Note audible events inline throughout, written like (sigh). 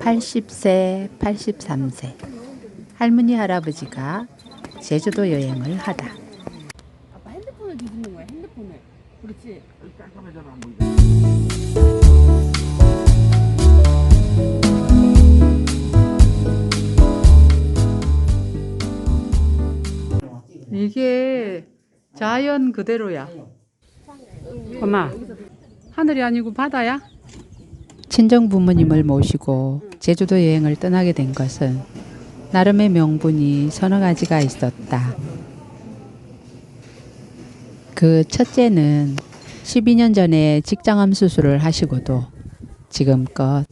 80세, 83세 할머니 할아버지가 제주도 여행을 하다. 아빠 핸드폰을 뒤집는 거야 핸드폰을 그렇지 이게 자연 그대로야. 엄마, 하늘이 아니고 바다야? 친정 부모님을 모시고 제주도 여행을 떠나게 된 것은 나름의 명분이 서너 가지가 있었다. 그 첫째는 12년 전에 직장암 수술을 하시고도 지금껏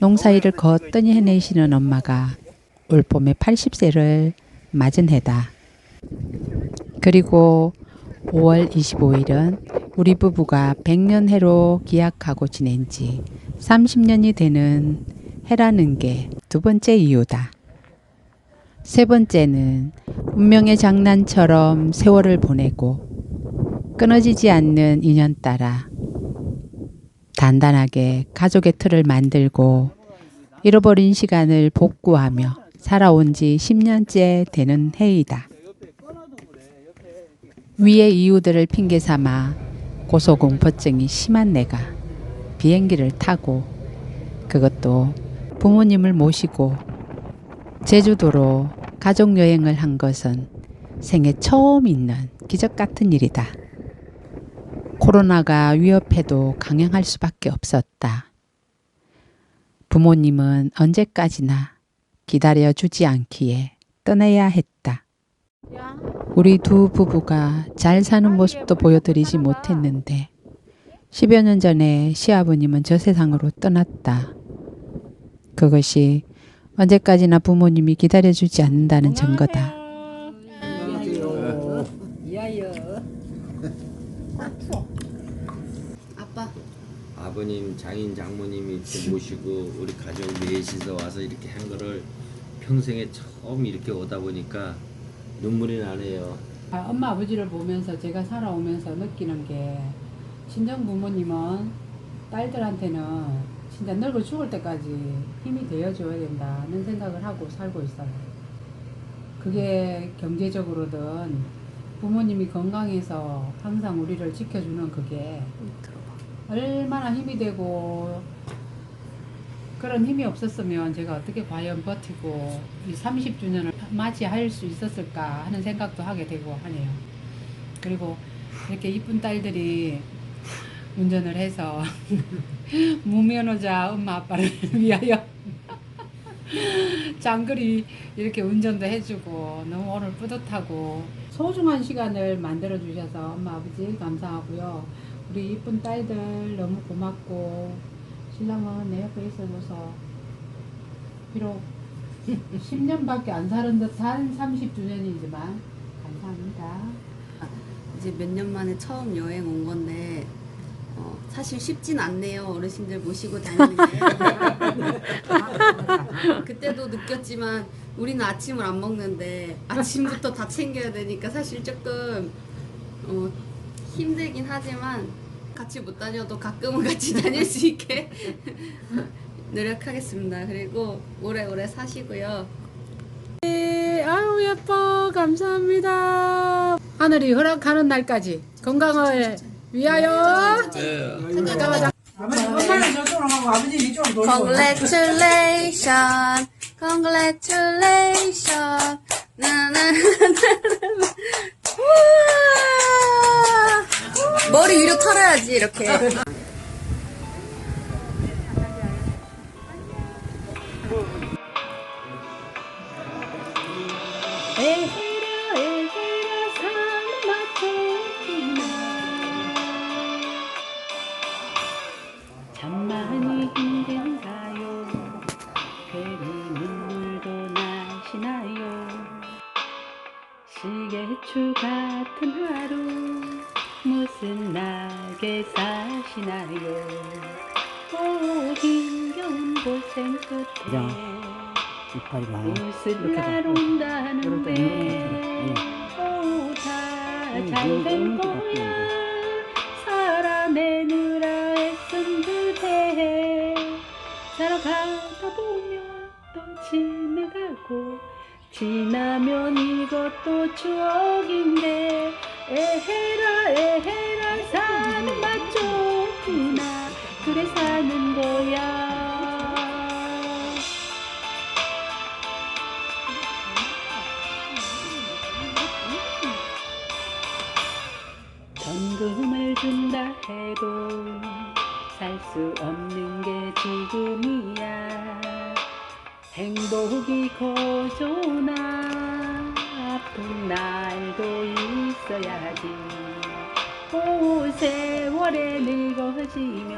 농사일을 거뜬히 해내시는 엄마가 올 봄에 80세를 맞은 해다. 그리고 5월 25일은 우리 부부가 100년 해로 기약하고 지낸 지 30년이 되는 해라는 게 두 번째 이유다. 세 번째는 운명의 장난처럼 세월을 보내고 끊어지지 않는 인연 따라 단단하게 가족의 틀을 만들고 잃어버린 시간을 복구하며 살아온 지 10년째 되는 해이다. 위의 이유들을 핑계 삼아 고소공포증이 심한 내가 비행기를 타고 그것도 부모님을 모시고 제주도로 가족 여행을 한 것은 생애 처음 있는 기적 같은 일이다. 코로나가 위협해도 강행할 수밖에 없었다. 부모님은 언제까지나 기다려 주지 않기에 떠나야 했다. 우리 두 부부가 잘 사는 모습도 보여드리지 못했는데 10여 년 전에 시아버님은 저 세상으로 떠났다. 그것이 언제까지나 부모님이 기다려주지 않는다는 증거다. 아버님, 장인, 장모님이 이렇게 모시고 우리 가족 넷이서 와서 이렇게 한 거를 평생에 처음 이렇게 오다 보니까 눈물이 나네요. 아, 엄마 아버지를 보면서 제가 살아오면서 느끼는 게 친정 부모님은 딸들한테는 진짜 늙어 죽을 때까지 힘이 되어줘야 된다는 생각을 하고 살고 있어요. 그게 경제적으로든 부모님이 건강해서 항상 우리를 지켜주는 그게 얼마나 힘이 되고 그런 힘이 없었으면 제가 어떻게 과연 버티고 이 30주년을 맞이할 수 있었을까 하는 생각도 하게 되고 하네요. 그리고 이렇게 이쁜 딸들이 운전을 해서 (laughs) 무면허자 엄마 아빠를 (laughs) 위하여 장거리 이렇게 운전도 해주고 너무 오늘 뿌듯하고 소중한 시간을 만들어 주셔서 엄마 아버지 감사하고요. 우리 이쁜 딸들 너무 고맙고 신랑은 내 옆에 있어줘서 비록 (laughs) 10년밖에 안 사는 듯한 30주년이지만 감사합니다. 이제 몇 년 만에 처음 여행 온 건데 어, 사실 쉽진 않네요. 어르신들 모시고 다니는 게. (laughs) 그때도 느꼈지만 우리는 아침을 안 먹는데 아침부터 다 챙겨야 되니까 사실 조금 어, 힘들긴 하지만 같이 못 다녀도 가끔은 같이 (laughs) 다닐 수 있게 (laughs) 노력하겠습니다. 그리고 오래오래 사시고요. 네, 아유 예뻐. 감사합니다. 하늘이 허락하는 날까지 건강을 위하여. 가자. 엄마는 저쪽으로 하고 아버지 이쪽으로 돌고 Congratulation, congratulation. 나나나나. 우와. 머리 위로 털어야지 이렇게. 무슨 낙에 사시나요? 오 힘겨운 고생 끝에 이빨이 많아 무슨 날 온다는데. 오다 잘된 거야. 살아내느라 애쓴 그대 살아 살아가다 보면 또 지나가고 지나면 이것도 추억인데 에헤라 에헤라 사는 맛 좋구나 그래 사는 거야. 전금을 준다 해도 살 수 없는 게 지금이야. 행복이 고조나 아픈 날도 있어야지. 오 세월에 늙어지며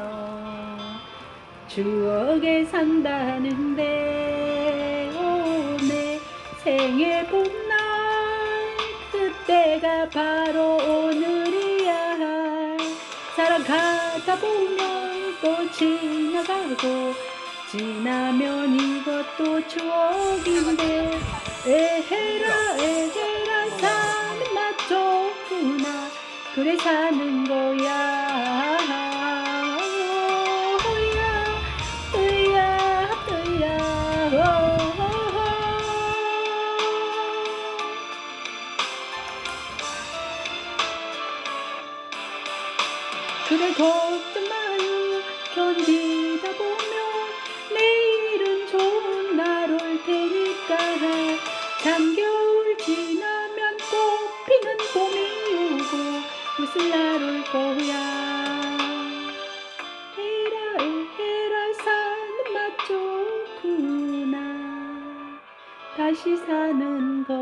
추억에 산다는데 오내 생일 봄날 그때가 바로 오늘이야. 살아가다 보면 또 지나가고 지나면 이것도 추억인데. 에헤라 에헤라 맛 좋구나 그래 사는 거야. 그래 걱정 마요 견디다 보면 무슨 날 올 거야? 헤라 헤라 사는 맛 좋구나. 다시 사는 거